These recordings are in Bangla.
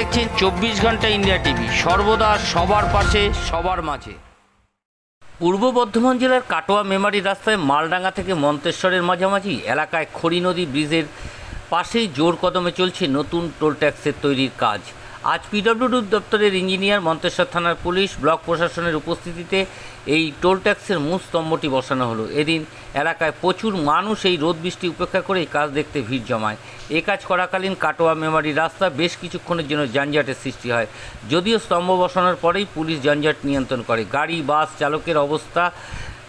দেখছেন চব্বিশ ঘণ্টা ইন্ডিয়া টিভি। সর্বদা সবার পাশে, সবার মাঝে। পূর্ব বর্ধমান জেলার কাটোয়া মেমারি রাস্তায় মালডাঙ্গা থেকে মন্তেশ্বরের মাঝামাঝি এলাকায় খড়ি নদী ব্রিজের পাশেই জোর কদমে চলছে নতুন টোল ট্যাক্সের তৈরির কাজ। আজ পিডব্লিউডি দপ্তরের ইঞ্জিনিয়ার মন্তেশ্বর থানার পুলিশ, ব্লক প্রশাসনের উপস্থিতিতে এই টোল ট্যাক্সের মূল স্তম্ভটি বসানো হলো। এদিন এলাকায় প্রচুর মানুষ এই রোদ বৃষ্টি উপেক্ষা করে এই কাজ দেখতে ভিড় জমায়। এ কাজ করাকালীন কাটোয়া মেমারি রাস্তা বেশ কিছুক্ষণের জন্য যানজটের সৃষ্টি হয়। যদিও স্তম্ভ বসানোর পরেই পুলিশ যানজট নিয়ন্ত্রণ করে। গাড়ি, বাস চালকের অবস্থা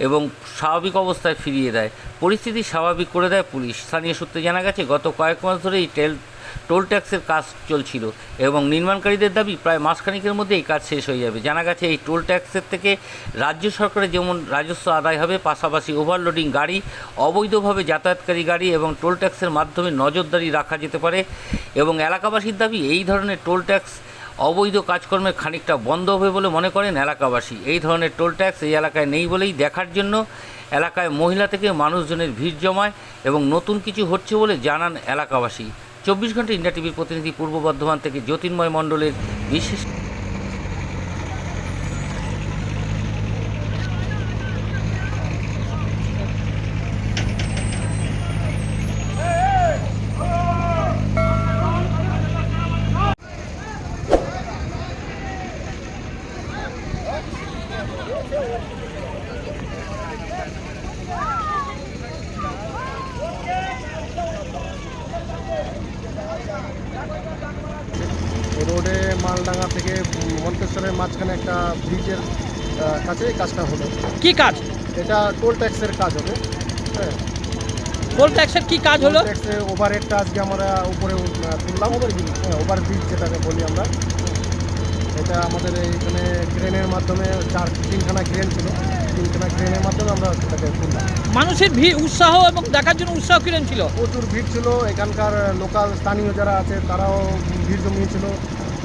এবং স্বাভাবিক অবস্থায় ফিরিয়ে দেয়। পরিস্থিতি স্বাভাবিক করে দেয় পুলিশ। স্থানীয় সূত্রে জানা গেছে, গত কয়েক মাস ধরে এই টেল টোল ট্যাক্সের কাজ চলছিল এবং নির্মাণকারীদের দাবি প্রায় মাসখানিকের মধ্যে এই কাজ শেষ হয়ে যাবে। জানা গেছে, এই টোল ট্যাক্সের থেকে রাজ্য সরকারের যেমন রাজস্ব আদায় হবে, পাশাপাশি ওভারলোডিং গাড়ি, অবৈধভাবে যাতায়াতকারী গাড়ি এবং টোল ট্যাক্সের মাধ্যমে নজরদারি রাখা যেতে পারে এবং এলাকাবাসীর দাবি, এই ধরনের টোল ট্যাক্স অবৈধ কাজকর্মের খানিকটা বন্ধ হবে বলে মনে করেন এলাকাবাসী। এই ধরনের টোল ট্যাক্স এই এলাকায় নেই বলেই দেখার জন্য এলাকায় মহিলা থেকে মানুষজনের ভিড় জমায় এবং নতুন কিছু হচ্ছে বলে জানান এলাকাবাসী। চব্বিশ ঘণ্টা ইন্ডিয়া টিভির প্রতিনিধি পূর্ব বর্ধমান থেকে জ্যোতির্ময় মণ্ডলের বিশেষ রোডে মালডাঙ্গা থেকে মন্তেশ্বরের মাঝখানে একটা ব্রিজের কাছে এই কাজটা হলো। কি কাজ? এটা টোল ট্যাক্সের কাজ হবে। হ্যাঁ। টোল ট্যাক্সের কি কাজ হলো? ট্যাক্সে ওভার হেডটা আজকে আমরা উপরে তুললাম। ওভার হ্যাঁ ওভার ব্রিজ যেটাকে বলি আমরা। এটা আমাদের এইখানে ক্রেনের মাধ্যমে চার তিনখানা ক্রেন ছিল। তিনখানা ক্রেনের মাধ্যমে আমরা সেটাকে তুললাম। মানুষের ভিড় উৎসাহ এবং দেখার জন্য উৎসাহ কিরণ ছিল? প্রচুর ভিড় ছিল। এখানকার লোকাল স্থানীয় যারা আছে তারাও ভিড় জমিয়েছিল।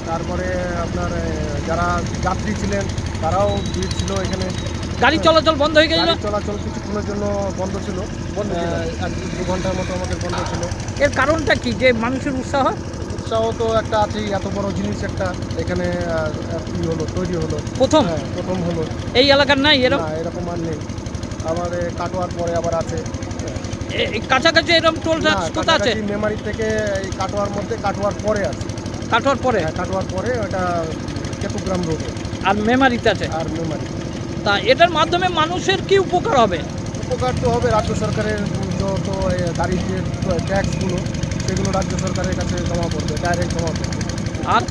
তারপরে আপনার যারা যাত্রী ছিলেন তারাও ভিড় ছিল এখানে। গাড়ি চলাচল বন্ধ হয়ে গেছিল? চলাচল কিছুক্ষণের জন্য বন্ধ ছিল। বন্ধ দু ঘণ্টার মতো আমাদের বন্ধ ছিল। এর কারণটা কি? যে মানুষের উৎসাহ? উৎসাহ তো একটা আছেই এত বড় জিনিস একটা এখানে ই হলো তৈরি হলো। প্রথম? হ্যাঁ প্রথম হলো। এই এলাকার নাই এরকম এরকম আর নেই। আবার কাটোয়ার পরে আবার আছে। কাছাকাছি এরকম টোল ট্যাক্স আছে? মেমারি থেকে এই কাটোয়ার মধ্যে কাটোয়ার পরে আছে। কাটোয়ার পরে? হ্যাঁ কাটোয়ার পরে ওটা কেতুগ্রাম রোডে আর মেমারিতে আছে? আর মেমারি। তা এটার মাধ্যমে মানুষের কি উপকার হবে? উপকার তো হবে রাজ্য সরকারের যত গাড়ির যে ট্যাক্সগুলো সেগুলো রাজ্য সরকারের কাছে জমা পড়বে ডাইরেক্ট জমা পড়বে। আর?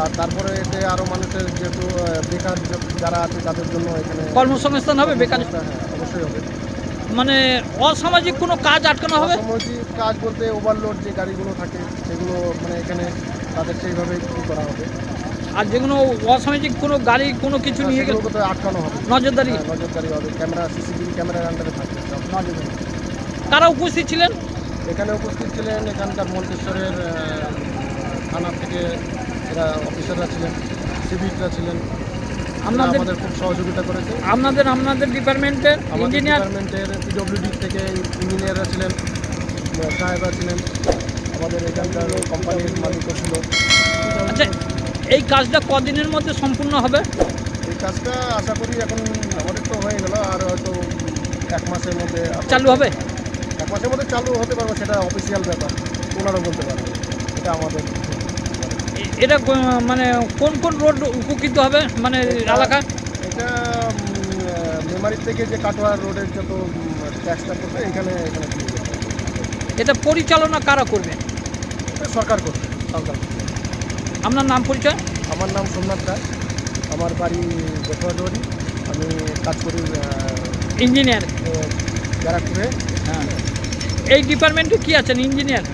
আর তারপরে এতে আরও মানুষের যেহেতু বেকার যারা আছে তাদের জন্য এখানে কর্মসংস্থান হবে বেকার? হ্যাঁ অবশ্যই হবে। মানে অসামাজিক কোনো কাজ আটকানো হবে? সামাজিক কাজ বলতে ওভারলোড যে গাড়িগুলো থাকে সেগুলো মানে এখানে তাদের সেইভাবে ই করা হবে? আর যেগুলো অসামাজিক কোনো গাড়ি কোনো কিছু নিয়ে গেলে তো আটকানো হবে? নজরদারি। হ্যাঁ, নজরদারি হবে। ক্যামেরা সিসিটিভি ক্যামেরার আন্ডারে থাকবে সব। নজরদারি কারা উপস্থিত ছিলেন? এখানে উপস্থিত ছিলেন এখানকার মন্তেশ্বরের থানা থেকে এরা অফিসাররা ছিলেন সিভিকরা ছিলেন। আপনাদের আমাদের খুব সহযোগিতা করেছে। আপনাদের আপনাদের ডিপার্টমেন্টের ইঞ্জিনিয়ার ডিপার্টমেন্টের পিডব্লিউডি থেকে ইঞ্জিনিয়াররা ছিলেন সাহেবরা ছিলেন। আমাদের এখানকার কোম্পানির মালিকও ছিল। আচ্ছা এই কাজটা কদিনের মধ্যে সম্পূর্ণ হবে? এই কাজটা আশা করি এখন আমাদের তো হয়ে গেল আর হয়তো এক মাসের মধ্যে চালু হবে? এক মাসের মধ্যে চালু হতে পারবে সেটা অফিসিয়াল ব্যাপার। ওনারা বলতে পারবে এটা আমাদের এটা মানে কোন কোন রোড উপকৃত হবে? মানে এলাকা? এটা মেমারি থেকে যে কাটোয়া রোডের যত ট্যাক্সটা করবে এখানে এখানে এটা পরিচালনা কারা করবে? সরকার করবে সরকার আপনার নাম পরিচয়? আমার নাম সোমনাথ দাস। আমার বাড়ি গোঠুয়াডুয়ারি আমি কাজ করি ইঞ্জিনিয়ার ব্যারাকপুরে। হ্যাঁ। এই ডিপার্টমেন্টে কি আছেন ইঞ্জিনিয়ার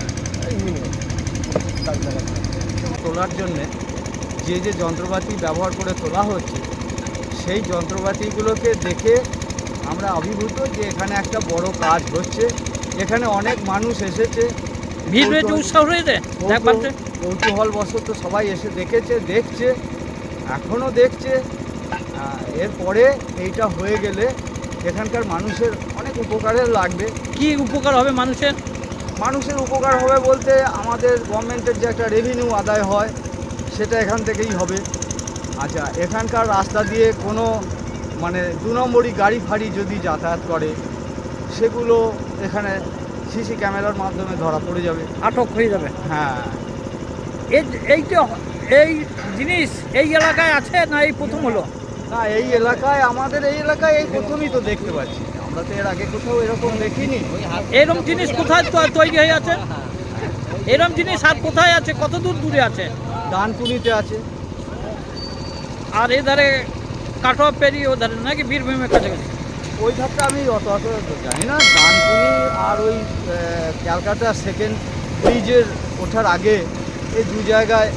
ইঞ্জিনিয়ার তোলার জন্যে যে যে যন্ত্রপাতি ব্যবহার করে তোলা হচ্ছে সেই যন্ত্রপাতিগুলোকে দেখে আমরা অভিভূত যে এখানে একটা বড় কাজ হচ্ছে। এখানে অনেক মানুষ এসেছে ভিড় রয়েছে? উৎসাহ বশত সবাই এসে দেখেছে দেখছে এখনও দেখছে। এরপরে এইটা হয়ে গেলে এখানকার মানুষের অনেক উপকারে লাগবে। কি উপকার হবে মানুষের? মানুষের উপকার হবে বলতে আমাদের গভর্নমেন্টের যে একটা রেভিনিউ আদায় হয় সেটা এখান থেকেই হবে। আচ্ছা এখানকার রাস্তা দিয়ে কোনো মানে দু নম্বরই গাড়ি ফাড়ি যদি যাতায়াত করে সেগুলো এখানে সিসি ক্যামেরার মাধ্যমে ধরা পড়ে যাবে। আটক হয়ে যাবে। হ্যাঁ। এই এই যে এই জিনিস এই এলাকায় আছে না এই প্রথম হলো? না এই এলাকায় আমাদের এই এলাকায় এই প্রথমই তো দেখতে পাচ্ছি। আমরা তো এর আগে কোথাও এরকম দেখিনি। এরম জিনিস কোথায় তো- তৈরি হয়ে আছে? এরম জিনিস আর কোথায় আছে? কত দূর দূরে আছে? ডানকুনিতে আছে। আর এধারে কাটোয়া পেরিয়ে ওধারে নাকি বীরভূমের কাছাকাছি? ওই ধাপটা আমি অত অত জানি না। ডানকুনি আর ওই ক্যালকাটা সেকেন্ড ব্রিজের ওঠার আগে এই দু জায়গায়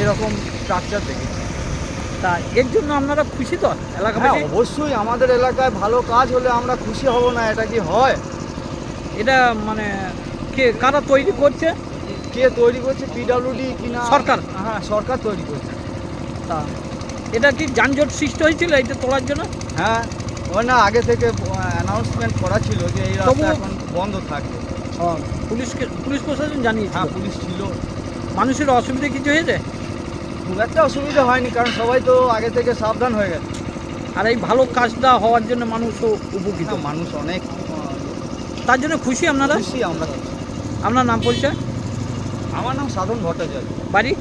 এরকম স্ট্রাকচার দেখেছি। তা এর জন্য আপনারা খুশি তো হ্যাঁ এলাকাবাসী অবশ্যই আমাদের এলাকায় ভালো কাজ হলে আমরা খুশি হব না এটা কি হয়? এটা মানে কে কারা তৈরি করছে? কে তৈরি করছে? পিডাব্লিউডি কিনা সরকার। হ্যাঁ সরকার তৈরি করছে। তা এটা কি যানজট সৃষ্টি হয়েছিল এটা তোলার জন্য? হ্যাঁ না আগে থেকে অ্যানাউন্সমেন্ট করা ছিল যে এই রাস্তা এখন বন্ধ থাকবে। পুলিশকে পুলিশ প্রশাসন জানিয়েছিল। হ্যাঁ পুলিশ ছিল। মানুষের অসুবিধা কিছু হয়েছে? খুব একটা অসুবিধা হয়নি কারণ সবাই তো আগে থেকে সাবধান হয়ে গেছে। আর এই ভালো কাজটা হওয়ার জন্য মানুষও উপকৃত। মানুষ অনেক। তার জন্য খুশি আপনারা? খুশি আমরা। আপনার নাম পরিচয়? আমার নাম সাধন ভট্টাচার্য। বাড়ি?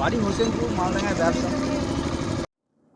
বাড়ি হোসেনপুর মালডাঙ্গায় ব্যবসা।